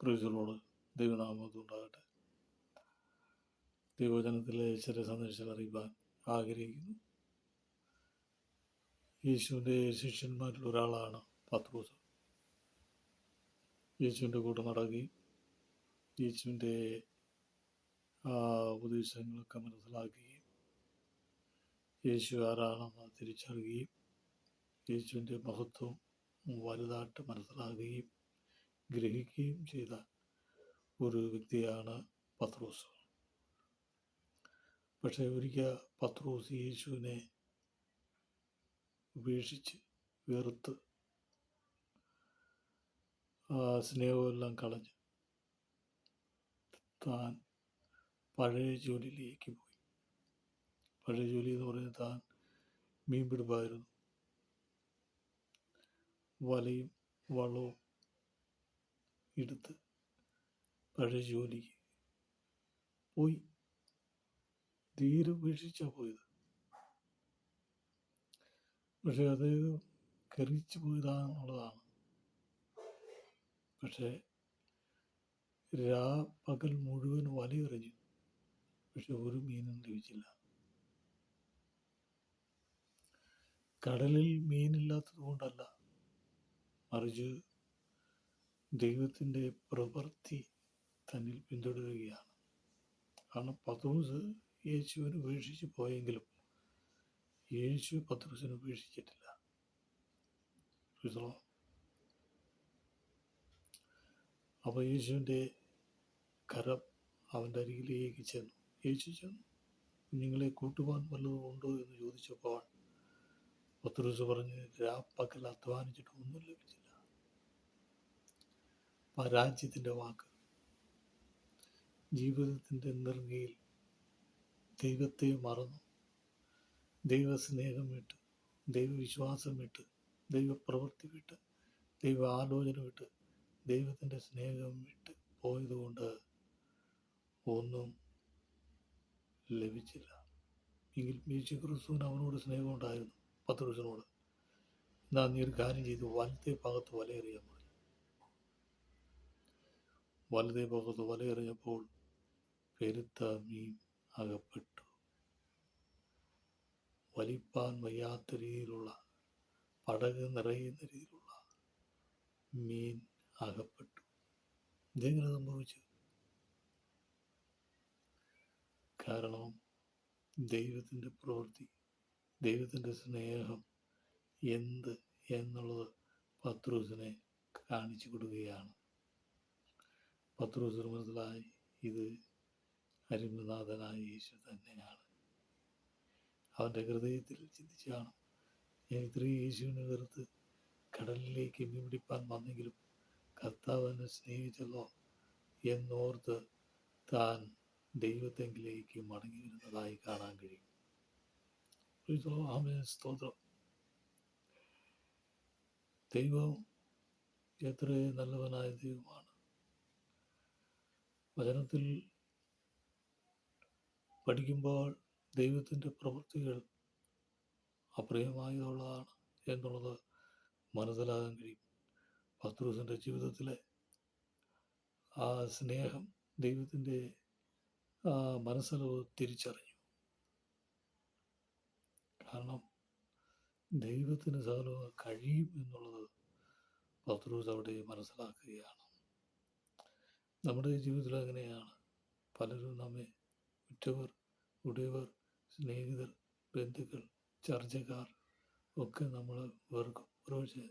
പ്രീതികളോട് ദൈവനാമത്തുണ്ടാകട്ടെ ദൈവജനത്തിലെ ചില സന്ദേശങ്ങൾ അറിയിക്കാൻ ആഗ്രഹിക്കുന്നു. യേശുവിന്റെ ശിഷ്യന്മാരിൽ ഒരാളാണ് പത്രോസ്. യേശുവിന്റെ കൂടെ നടക്കുകയും യേശുവിന്റെ ഉപദേശങ്ങളൊക്കെ മനസ്സിലാക്കുകയും യേശു ആരാണെന്ന് തിരിച്ചറിയുകയും യേശുവിന്റെ മഹത്വം വലുതായിട്ട് മനസ്സിലാക്കുകയും ഗ്രഹിക്കുകയും ചെയ്ത ഒരു വ്യക്തിയാണ് പത്രോസ്. പക്ഷേ ഒരിക്കൽ പത്രോസ് യേശുവിനെ ഉപേക്ഷിച്ച് വെറുത്ത് ആ സ്നേഹമെല്ലാം കളഞ്ഞ് താൻ പഴയ ജോലിയിലേക്ക് പോയി. പഴയ ജോലി എന്ന് പറയുന്നത് താൻ മീൻപിടുപ്പായിരുന്നു. വലയും വള്ളവും എടുത്ത് പഴയ ജോലിക്ക് പോയി. തീരെ ഉപേക്ഷിച്ചാ പോയത്. പക്ഷെ അത് കറിച്ചു പോയതാണെന്നുള്ളതാണ് പക്ഷെ രാ പകൽ മുഴുവൻ വലയെറിഞ്ഞു. പക്ഷെ ഒരു മീനും ലഭിച്ചില്ല. കടലിൽ മീനില്ലാത്തത് കൊണ്ടല്ല മറിച്ച് ദൈവത്തിന്റെ പ്രവൃത്തി തന്നിൽ പിന്തുടരുകയാണ്. കാരണം പത്രോസ് യേശുവിന് ഉപേക്ഷിച്ച് പോയെങ്കിലും യേശു പത്രോസിനെ ഉപേക്ഷിച്ചിട്ടില്ല. അപ്പോൾ യേശുവിന്റെ കരം അവന്റെ അരികിലേക്ക് ചെന്നു. യേശു ചെന്നു. കുഞ്ഞുങ്ങളെ കൂട്ടുവാൻ വല്ലതും ഉണ്ടോ? എന്ന് ചോദിച്ചപ്പോൾ പത്രോസ് പറഞ്ഞ് രാപ്പകൽ അധ്വാനിച്ചിട്ട് ഒന്നും ലഭിച്ചില്ല. പരാജയത്തിന്റെ വാക്ക്. ജീവിതത്തിന്റെ നെറുകയിൽ ദൈവത്തെ മറന്നു. ദൈവസ്നേഹം വിട്ട് ദൈവവിശ്വാസം വിട്ട് ദൈവപ്രവൃത്തി വിട്ട് ദൈവ ആലോചന വിട്ട് ദൈവത്തിന്റെ സ്നേഹം വിട്ട് പോയതുകൊണ്ട് ഒന്നും ലഭിച്ചില്ല. എങ്കിൽ യേശു ക്രിസ്തുവിന് അവനോട് സ്നേഹമുണ്ടായിരുന്നു പത്രോസിനോട്. എന്നാൽ നീ ഒരു കാര്യം ചെയ്തു വലത്തെ ഭാഗത്ത് വലയെറിയാൻ പറഞ്ഞു വലതേ ഭാഗത്ത് വലയെറിഞ്ഞപ്പോൾ പെരുത്ത മീൻ അകപ്പെട്ടു. വലിപ്പാൻ വയ്യാത്ത രീതിയിലുള്ള പടക് നിറയുന്ന രീതിയിലുള്ള മീൻ അകപ്പെട്ടു. ഇതെങ്ങനെ സംഭവിച്ചു? കാരണം ദൈവത്തിന്റെ പ്രവൃത്തി ദൈവത്തിന്റെ സ്നേഹം എന്ത് എന്നുള്ളത് പത്രൂസിനെ കാണിച്ചു കൊടുക്കുകയാണ്. പത്രൂസിന് മനസ്സിലായി ഇത് അരിമനാഥനായ യേശു തന്നെയാണ്. അവന്റെ ഹൃദയത്തിൽ ചിന്തിച്ചാണ് ഞാൻ ഇത്രയും യേശുവിനെ വെറുത്ത് കടലിലേക്ക് മീൻപിടിപ്പാൻ വന്നെങ്കിലും കർത്താവ് എന്നെ സ്നേഹിച്ചല്ലോ എന്നോർത്ത് താൻ ദൈവത്തെങ്കിലേക്ക് മടങ്ങി വരുന്നതായി കാണാൻ കഴിയും. സ്തോത്രം. ദൈവം എത്ര നല്ലവനായ ദൈവമാണ്. വചനത്തിൽ പഠിക്കുമ്പോൾ ദൈവത്തിന്റെ പ്രവൃത്തികൾ അപ്രിയമായതുള്ളതാണ് എന്നുള്ളത് മനസ്സിലാകാൻ കഴിയും. പത്രൂസിന്റെ ജീവിതത്തിലെ ആ സ്നേഹം ദൈവത്തിന്റെ ആ മനസ്സലവ് തിരിച്ചറിഞ്ഞു. കാരണം ദൈവത്തിന് സകലവും കഴിയും എന്നുള്ളത് പത്രൂസ് അവിടെ മനസ്സിലാക്കുകയാണ്. നമ്മുടെ ജീവിതത്തിൽ അങ്ങനെയാണ്. പലരും നമ്മെ ഉറ്റവർ ഉടയവർ സ്നേഹിതർ ബന്ധുക്കൾ ചർച്ചക്കാർ ഒക്കെ നമ്മൾ വെറുക്കും. ഒരുപക്ഷെ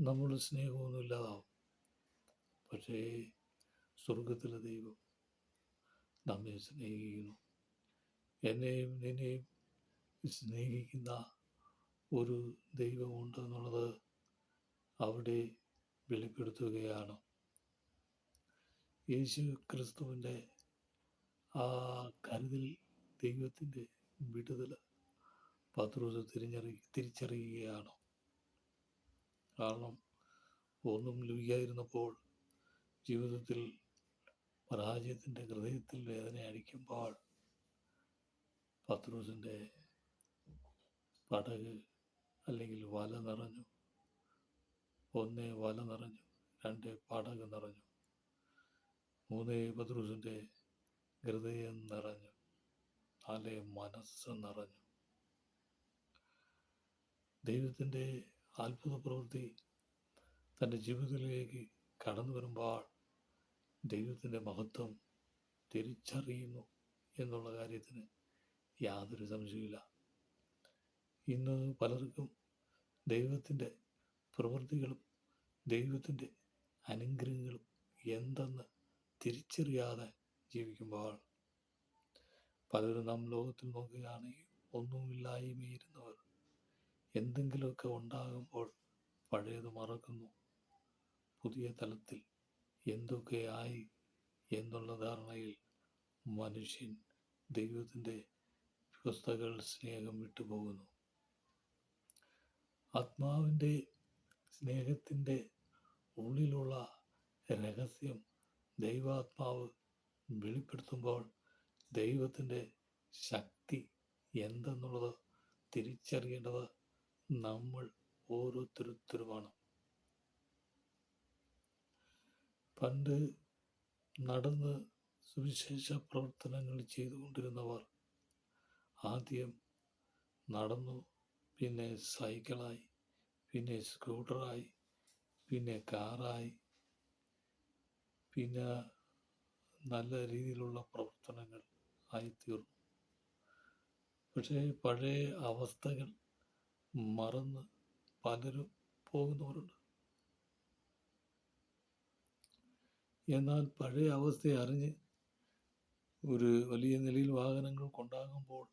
നമ്മൾ സ്നേഹമൊന്നും ഇല്ലാതാവും. പക്ഷേ സ്വർഗത്തിലെ ദൈവം നമ്മെ സ്നേഹിക്കുന്നു. എന്നെയും നിന്നെയും സ്നേഹിക്കുന്ന ഒരു ദൈവമുണ്ടെന്നുള്ളത് അവിടെ വെളിപ്പെടുത്തുകയാണ്. യേശു ക്രിസ്തുവിന്റെ ആ കരുതൽ ദൈവത്തിന്റെ വിടുതൽ പത്രോസ് തിരിഞ്ഞറി തിരിച്ചറിയുകയാണ്. കാരണം ഒന്നും ലഭിക്കാതിരുന്നപ്പോൾ ജീവിതത്തിൽ പരാജയത്തിന്റെ ഹൃദയത്തിൽ വേദന അടിക്കുമ്പോൾ പത്രോസിന്റെ പടക് അല്ലെങ്കിൽ വല നിറഞ്ഞു. ഒന്ന് വല നിറഞ്ഞു രണ്ട് പടക് നിറഞ്ഞു. മൂന്നേ പത്രോസിന്റെ ഹൃദയം നിറഞ്ഞു. നാലേ മനസ്സ് നിറഞ്ഞു. ദൈവത്തിന്റെ അത്ഭുത പ്രവൃത്തി തന്റെ ജീവിതത്തിലേക്ക് കടന്നു വരുമ്പോൾ ദൈവത്തിന്റെ മഹത്വം തിരിച്ചറിയുന്നു എന്നുള്ള കാര്യത്തിന് യാതൊരു സംശയമില്ല ഇന്ന് പലർക്കും ദൈവത്തിന്റെ പ്രവൃത്തികളും ദൈവത്തിന്റെ അനുഗ്രഹങ്ങളും എന്തെന്ന് തിരിച്ചറിയാതെ ജീവിക്കുമ്പോൾ പലരും നാം ലോകത്തിൽ നോക്കുകയാണെങ്കിൽ ഒന്നുമില്ലായ്മയിരുന്നവർ എന്തെങ്കിലുമൊക്കെ ഉണ്ടാകുമ്പോൾ പഴയത് മറക്കുന്നു. പുതിയ തലത്തിൽ എന്തൊക്കെയായി എന്നുള്ള ധാരണയിൽ മനുഷ്യൻ ദൈവത്തിന്റെ വ്യവസ്ഥകൾ സ്നേഹം വിട്ടുപോകുന്നു ആത്മാവിന്റെ സ്നേഹത്തിന്റെ ഉള്ളിലുള്ള രഹസ്യം ദൈവാത്മാവ് വെളിപ്പെടുത്തുമ്പോൾ ദൈവത്തിന്റെ ശക്തി എന്തെന്നുള്ളത് തിരിച്ചറിയേണ്ടത് നമ്മൾ ഓരോരുത്തരുത്തരുമാണ് പണ്ട് നടന്ന് സുവിശേഷ പ്രവർത്തനങ്ങൾ ചെയ്തുകൊണ്ടിരുന്നവർ ആദ്യം നടന്നു പിന്നെ സൈക്കിളായി പിന്നെ സ്കൂട്ടറായി പിന്നെ കാറായി പിന്നെ നല്ല രീതിയിലുള്ള പ്രവർത്തനങ്ങൾ ആയിത്തീർന്നു. പക്ഷേ പഴയ അവസ്ഥകൾ മറന്ന് പലരും പോകുന്നവരുണ്ട്. എന്നാൽ പഴയ അവസ്ഥയെ അറിഞ്ഞ് ഒരു വലിയ നിലയിൽ വാഹനങ്ങൾ കൊണ്ടാകുമ്പോൾ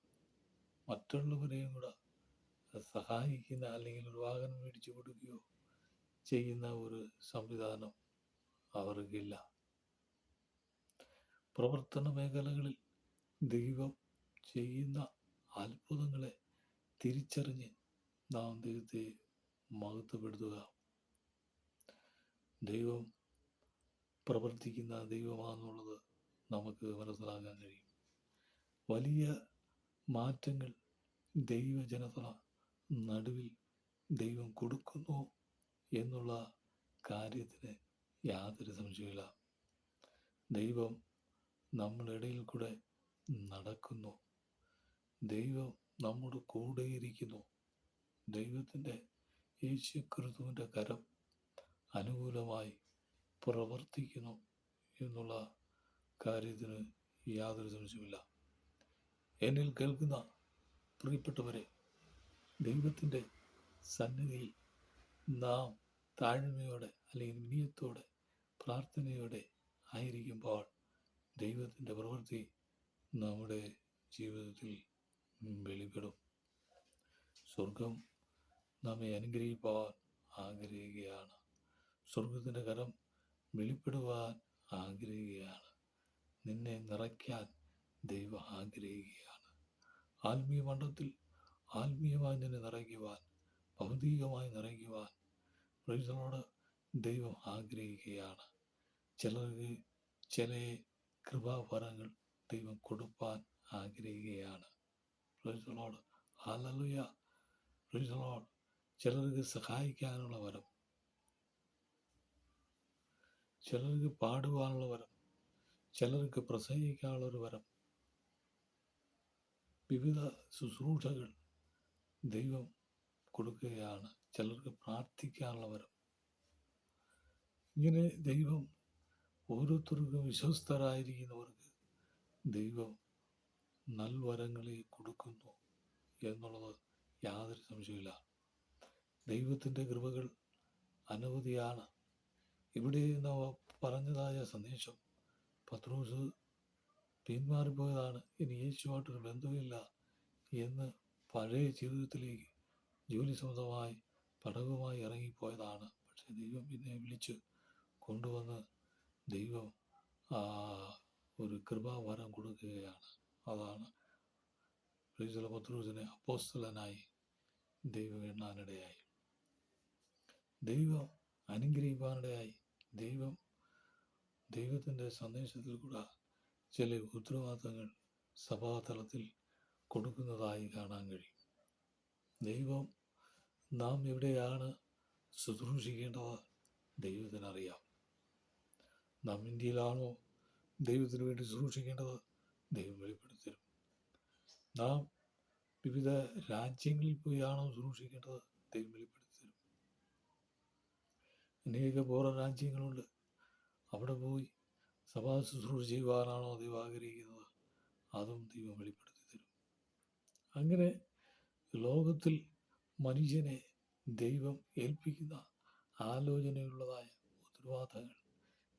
മറ്റുള്ളവരെയും കൂടെ സഹായിക്കുന്ന അല്ലെങ്കിൽ ഒരു വാഹനം മേടിച്ചു കൊടുക്കുകയോ ചെയ്യുന്ന ഒരു സംവിധാനം അവർക്കില്ല പ്രവർത്തന മേഖലകളിൽ ദൈവം ചെയ്യുന്ന അത്ഭുതങ്ങളെ തിരിച്ചറിഞ്ഞ് നാം ദൈവത്തെ മഹത്വപ്പെടുത്തുക. ദൈവം പ്രവർത്തിക്കുന്ന ദൈവമാണെന്നുള്ളത് നമുക്ക് മനസ്സിലാക്കാൻ കഴിയും. വലിയ മാറ്റങ്ങൾ ദൈവജനത നടുവിൽ ദൈവം കൊടുക്കുന്നു എന്നുള്ള കാര്യത്തിന് യാതൊരു സംശയമില്ല ദൈവം നമ്മുടെ ഇടയിൽ കൂടെ നടക്കുന്നു. ദൈവം നമ്മുടെ കൂടെയിരിക്കുന്നു ദൈവത്തിന്റെ യേശു ക്രിസ്തുവിന്റെ കരം അനുകൂലമായി പ്രവർത്തിക്കുന്നു എന്നുള്ള കാര്യത്തിന് യാതൊരു സംശയമില്ല എന്നിൽ കേൾക്കുന്ന പ്രിയപ്പെട്ടവരെ ദൈവത്തിന്റെ സന്നിധിയിൽ നാം താഴ്മയോടെ അല്ലെങ്കിൽ വിനയത്തോടെ പ്രാർത്ഥനയോടെ ആയിരിക്കുമ്പോൾ ദൈവത്തിന്റെ പ്രവൃത്തി നമ്മുടെ ജീവിതത്തിൽ വെളിപ്പെടും. സ്വർഗം നമ്മെ അനുഗ്രഹിപ്പാൻ ആഗ്രഹിക്കുകയാണ്. സ്വർഗത്തിന്റെ കരം വെളിപ്പെടുവാൻ ആഗ്രഹിക്കുകയാണ്. നിന്നെ നിറയ്ക്കാൻ ദൈവം ആഗ്രഹിക്കുകയാണ്. ആത്മീയ മണ്ഡലത്തിൽ ആത്മീയമായി നിന്നെ നിറയ്ക്കുവാൻ ഭൗതികമായി നിറയ്ക്കുവാൻ പ്രൈസലോട് ദൈവം ആഗ്രഹിക്കുകയാണ്. ചിലർക്ക് ചില കൃപാഫലങ്ങൾ ദൈവം കൊടുപ്പാൻ ആഗ്രഹിക്കുകയാണ്. ചിലർക്ക് സഹായിക്കാനുള്ള വരം ചിലർക്ക് പാടുവാനുള്ള വരം ചിലർക്ക് പ്രസംഗിക്കാനുള്ള ഒരു വരം വിവിധ ശുശ്രൂഷകൾ ദൈവം കൊടുക്കുകയാണ്. ചിലർക്ക് പ്രാർത്ഥിക്കാനുള്ള വരം. ഇങ്ങനെ ദൈവം ഓരോരുത്തർക്കും വിശ്വസ്തരായിരിക്കുന്നവർക്ക് ദൈവം നൽവരങ്ങളെ കൊടുക്കുന്നു എന്നുള്ളത് യാതൊരു സംശയമില്ല ദൈവത്തിന്റെ കൃപകൾ അനവധിയാണ്. ഇവിടെ നാം പറഞ്ഞതായ സന്ദേശം പത്രോസ് പിന്മാറിപ്പോയതാണ്. ഇനി യേശുവായിട്ടൊരു ബന്ധമില്ല എന്ന് പഴയ ജീവിതത്തിലേക്ക് ജോലി സംബന്ധമായി പടവുമായി ഇറങ്ങിപ്പോയതാണ്. പക്ഷെ ദൈവം പിന്നെ വിളിച്ച് കൊണ്ടുവന്ന് ദൈവം ഒരു കൃപാവരം കൊടുക്കുകയാണ്. അതാണ്. പ്രീസല പത്രോസിനെ അപ്പോസ്തലനായി ദൈവം എണ്ണാനിടയായി. ദൈവം അനുഗ്രഹിക്കാനിടയായി ദൈവം ദൈവത്തിന്റെ സന്ദേശത്തിൽ കൂടെ ചില ഉത്തരവാദിത്തങ്ങൾ സഭാതലത്തിൽ കൊടുക്കുന്നതായി കാണാൻ കഴിയും. ദൈവം നാം എവിടെയാണ് ശുശ്രൂഷിക്കേണ്ടത്? ദൈവത്തിനറിയാം. നാം ഇന്ത്യയിലാണോ ദൈവത്തിന് വേണ്ടി സൂക്ഷിക്കേണ്ടത്? ദൈവം വെളിപ്പെടുത്തരും നാം വിവിധ രാജ്യങ്ങളിൽ പോയാണോ സൂക്ഷിക്കേണ്ടത്? ദൈവം വെളിപ്പെടുത്തരും അനേക പോറ രാജ്യങ്ങളുണ്ട്. അവിടെ പോയി സഭാ ശുശ്രൂഷ ചെയ്യുവാനാണോ ദൈവം ആഗ്രഹിക്കുന്നത്? അതും ദൈവം വെളിപ്പെടുത്തി തരും. അങ്ങനെ ലോകത്തിൽ മനുഷ്യനെ ദൈവം ഏൽപ്പിക്കുന്ന ആലോചനയുള്ളതായ ഉത്തരവാദിത്തങ്ങൾ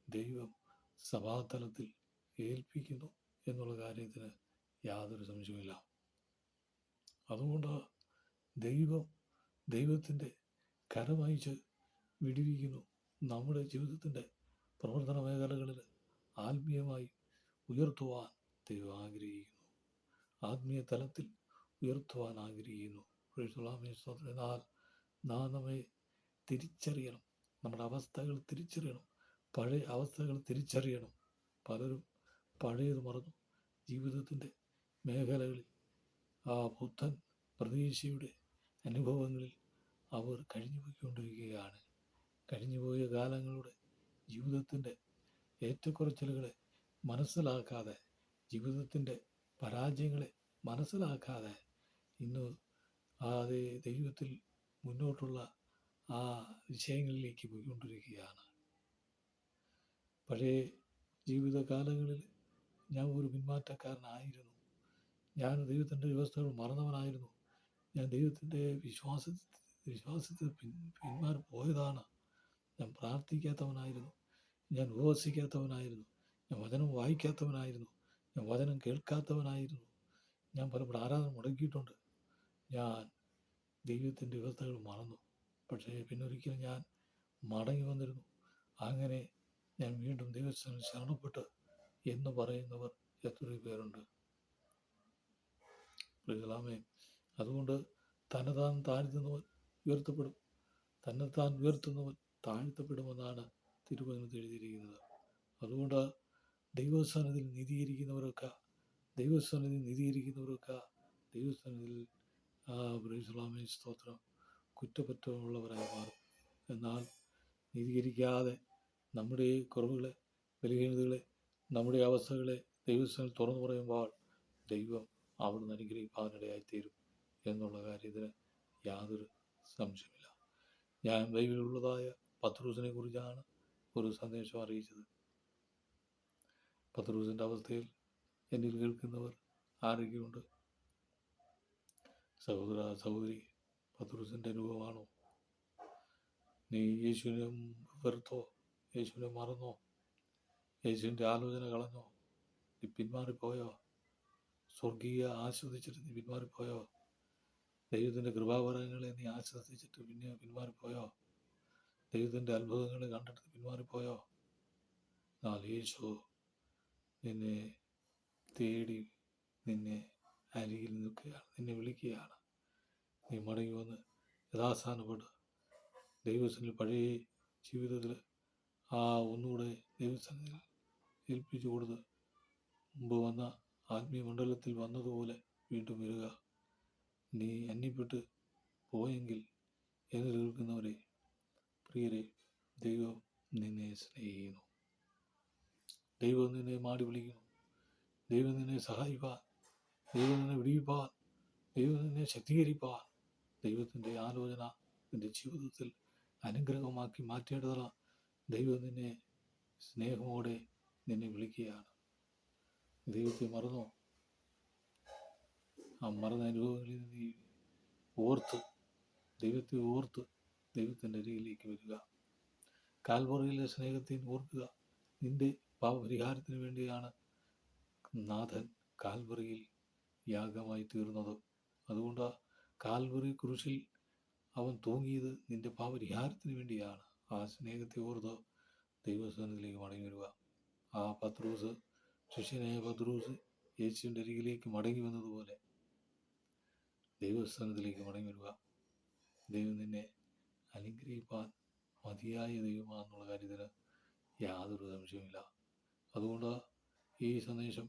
ദൈവം സഭാതലത്തിൽ ഏൽപ്പിക്കുന്നു എന്നുള്ള കാര്യത്തിന് യാതൊരു സംശയമില്ല അതുകൊണ്ട് ദൈവം ദൈവത്തിന്റെ കരമയച്ച് വിടിവിക്കുന്നു. നമ്മുടെ ജീവിതത്തിന്റെ പ്രവർത്തന മേഖലകളിൽ ആത്മീയമായി ഉയർത്തുവാൻ ദൈവം ആഗ്രഹിക്കുന്നു. ആത്മീയ തലത്തിൽ ഉയർത്തുവാൻ ആഗ്രഹിക്കുന്നു. എന്നാൽ നാം നമ്മെ തിരിച്ചറിയണം. നമ്മുടെ അവസ്ഥകൾ തിരിച്ചറിയണം. പഴയ അവസ്ഥകൾ തിരിച്ചറിയണം. പലരും പഴയത് മറന്നു. ജീവിതത്തിന്റെ മേഖലകളിൽ ആ ബുദ്ധൻ പ്രതീക്ഷയുടെ അനുഭവങ്ങളിൽ അവർ കഴിഞ്ഞു പോയിക്കൊണ്ടിരിക്കുകയാണ് കഴിഞ്ഞുപോയ കാലങ്ങളുടെ ജീവിതത്തിന്റെ ഏറ്റക്കുറച്ചിലുകളെ മനസ്സിലാക്കാതെ ജീവിതത്തിന്റെ പരാജയങ്ങളെ മനസ്സിലാക്കാതെ ഇന്ന് ആ ദൈവത്തിൽ മുന്നോട്ടുള്ള ആ വിഷയങ്ങളിലേക്ക് പോയിക്കൊണ്ടിരിക്കുകയാണ്. പഴയ ജീവിതകാലങ്ങളിൽ ഞാൻ ഒരു പിന്മാറ്റക്കാരനായിരുന്നു. ഞാൻ ദൈവത്തിന്റെ വ്യവസ്ഥകൾ മറന്നവനായിരുന്നു. ഞാൻ ദൈവത്തിന്റെ വിശ്വാസ വിശ്വാസത്തിൽ പിൻ പിന്മാറി പോയതാണ് ഞാൻ പ്രാർത്ഥിക്കാത്തവനായിരുന്നു. ഞാൻ ഉപവസിക്കാത്തവനായിരുന്നു. ഞാൻ വചനം വായിക്കാത്തവനായിരുന്നു. ഞാൻ വചനം കേൾക്കാത്തവനായിരുന്നു. ഞാൻ പലപ്പോഴും ആരാധന മുടക്കിയിട്ടുണ്ട്. ഞാൻ ദൈവത്തിന്റെ വ്യവസ്ഥകൾ മറന്നു. പക്ഷേ പിന്നൊരിക്കലും ഞാൻ മടങ്ങി വന്നിരുന്നു. അങ്ങനെ ഞാൻ വീണ്ടും ദൈവസ്ഥാനം ശരണപ്പെട്ട് എന്ന് പറയുന്നവർ എത്രയോ പേരുണ്ട്. പ്രിയലാമേ അതുകൊണ്ട് തന്നെത്താൻ താഴ്ത്തുന്നവൻ ഉയർത്തപ്പെടും. തന്നെത്താൻ ഉയർത്തുന്നവൻ താഴ്ത്തപ്പെടുമെന്നാണ് തിരുവനന്തപുരത്ത് എഴുതിയിരിക്കുന്നത്. അതുകൊണ്ട് ദൈവസ്ഥാനത്തിൽ നീതീകരിക്കുന്നവരൊക്കെ ദൈവസ്ഥാനത്തിൽ നീതീകരിക്കുന്നവരൊക്കെ ദൈവസ്ഥാനത്തിൽ ആ ബ്രൈസ്ലാമേ സ്തോത്രം കുറ്റപറ്റമുള്ളവരായി മാറും. എന്നാൽ നീതീകരിക്കാതെ നമ്മുടെ ഈ കുറവുകളെ ബലഹീനതകളെ നമ്മുടെ അവസ്ഥകളെ ദൈവസ്ഥാനം തുറന്നു പറയുമ്പോൾ ദൈവം അവിടുന്ന് അനുഗ്രഹിപ്പാനിടയായി തീരും എന്നുള്ള കാര്യത്തിന് യാതൊരു സംശയമില്ല ഞാൻ ബൈബിളിലുള്ളതായ പത്രോസിനെ കുറിച്ചാണ് ഒരു സന്ദേശം അറിയിച്ചത്. പത്രോസിന്റെ അവസ്ഥയിൽ എന്നിൽ കേൾക്കുന്നവർ ആരൊക്കെയുണ്ട്? സഹോദര സഹോദരി പത്രോസിന്റെ അനുഭവമാണോ? നീ യേശുവിനെ വെറുത്തോ? യേശുവിനെ മറന്നോ? യേശുവിന്റെ ആലോചന കളഞ്ഞോ? നീ പിന്മാറിപ്പോയോ? സ്വർഗീയ ആസ്വദിച്ചിട്ട് നീ പിന്മാറിപ്പോയോ? ദൈവത്തിന്റെ കൃപാവരങ്ങളെ നീ ആസ്വദിച്ചിട്ട് പിന്നെ പിന്മാറിപ്പോയോ? ദൈവത്തിന്റെ അത്ഭുതങ്ങളെ കണ്ടിട്ട് പിന്മാറിപ്പോയോ? എന്നാൽ യേശു നിന്നെ തേടി നിന്നെ അരികിൽ നിൽക്കുകയാണ്. നിന്നെ വിളിക്കുകയാണ്. നീ മടങ്ങി വന്ന് യഥാസ്ഥാനപ്പെട്ട് ദൈവത്തിന്റെ പഴയ ജീവിതത്തിൽ ആ ഒന്നുകൂടെ ദൈവസന്നിധിയിൽ ഏൽപ്പിച്ചു കൊടുത്ത് മുമ്പ് വന്ന ആത്മീയ മണ്ഡലത്തിൽ വന്നതുപോലെ വീണ്ടും വരിക. നീ അന്യപ്പെട്ട് പോയെങ്കിൽ എന്ന് കേൾക്കുന്നവരെ പ്രിയരെ ദൈവം നിന്നെ സ്നേഹിക്കുന്നു. ദൈവം നിന്നെ മാടി വിളിക്കുന്നു. ദൈവം നിന്നെ സഹായിപ്പാൻ ദൈവം നിന്നെ വിടിയിപ്പാൻ ദൈവം നിന്നെ ശക്തീകരിപ്പാൻ. ദൈവത്തിന്റെ ആലോചന നിന്റെ ജീവിതത്തിൽ അനുഗ്രഹമാക്കി മാറ്റേണ്ടതാണ്. ദൈവം നിന്നെ സ്നേഹമോടെ നിന്നെ വിളിക്കുകയാണ്. ദൈവത്തെ മറന്നോ? ആ മറന്ന അനുഭവങ്ങളിൽ നീ ഓർത്ത് ദൈവത്തെ ഓർത്ത് ദൈവത്തിന്റെ അരികിലേക്ക് വരിക. കാൽവറയിലെ സ്നേഹത്തെ ഓർക്കുക. നിന്റെ പാപപരിഹാരത്തിന് വേണ്ടിയാണ് നാഥൻ കാൽവറിയിൽ യാഗമായി തീർന്നത്. അതുകൊണ്ട് കാൽവറി കുരിശിൽ അവൻ തൂങ്ങിയത് നിന്റെ പാപരിഹാരത്തിന് വേണ്ടിയാണ്. ആ സ്നേഹത്തെ ഓർത്ത് ദൈവസ്ഥാനത്തിലേക്ക് മടങ്ങി വരിക ആ പത്രൂസ് ശിഷ്യനായ പത്രൂസ് യേശുവിന്റെ അരികിലേക്ക് മടങ്ങി വന്നതുപോലെ ദൈവസ്ഥാനത്തിലേക്ക് മടങ്ങി വരിക ദൈവം നിന്നെ അനുഗ്രഹിപ്പാൻ മതിയായ ദൈവമാണെന്നുള്ള കാര്യത്തിന് യാതൊരു സംശയമില്ല അതുകൊണ്ട് ഈ സന്ദേശം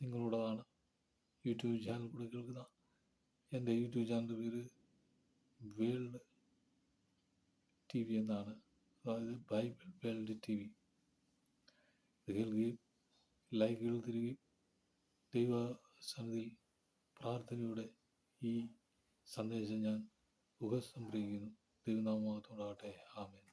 നിങ്ങളുടേതാണ് യൂട്യൂബ് ചാനൽ കൂടെ കേൾക്കുന്ന എന്റെ യൂട്യൂബ് ചാനലിന്റെ പേര് വേൾഡ് ടി വി എന്നാണ്. അതായത് ബൈബിൾ വേൾഡ് ടി വി. ഇത് കേൾക്കുകയും ലൈക്കുകൾ തരികയും ദൈവ സന്നിധിയിൽ പ്രാർത്ഥനയുടെ ഈ സന്ദേശം ഞാൻ ഉപസംഹരിക്കുന്നു. ദൈവനാമത്തോടാകട്ടെ ആമേൻ.